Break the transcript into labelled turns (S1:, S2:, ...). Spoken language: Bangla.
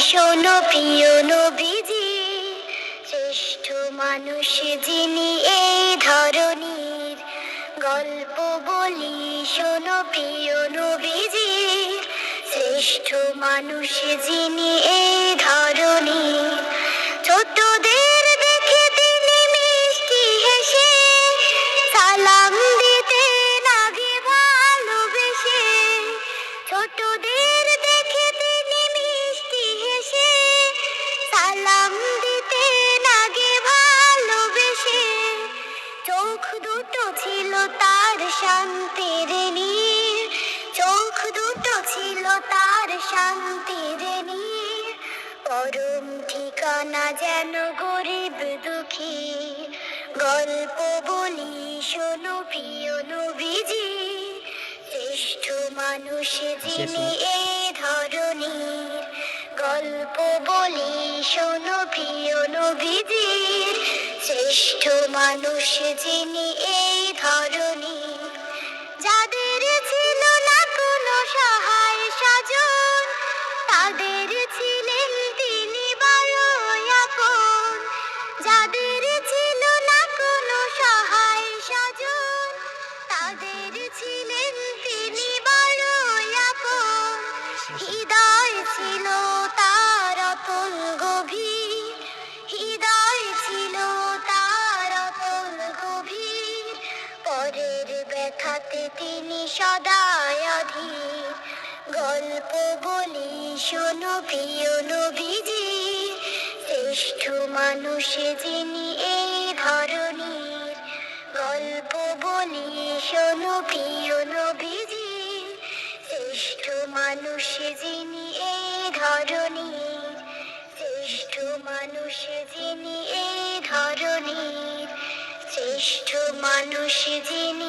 S1: শোনো প্রিয় নবীজি, শ্রেষ্ঠ মানুষ যিনি এই ধরনীর গল্প বলি শোনো প্রিয় নবীজি, শ্রেষ্ঠ মানুষ যিনি শান্তির নীর চোখ দুটো ছিল তার শান্তির নীর। পরম ঠিকানা যেন গরিব দুঃখী। গল্প বলি শোনো প্রিয় নবীজি। শ্রেষ্ঠ মানুষ যিনি এই ধরনীর গল্প বলি শোনো প্রিয় নবীজির শ্রেষ্ঠ মানুষ যিনি এই ধরনীর ব্যথাতে তিনি সদায় অধীর। গল্প বলি শোনো প্রিয় নবীজি, শ্রেষ্ঠ মানুষ যিনি এই ধরনীর গল্প বলি শোনো প্রিয় নবীজি, শ্রেষ্ঠ মানুষ যিনি এই ধরনীর শ্রেষ্ঠ মানুষ যিনি এই ধরনীর শ্রেষ্ঠ মানুষ যিনি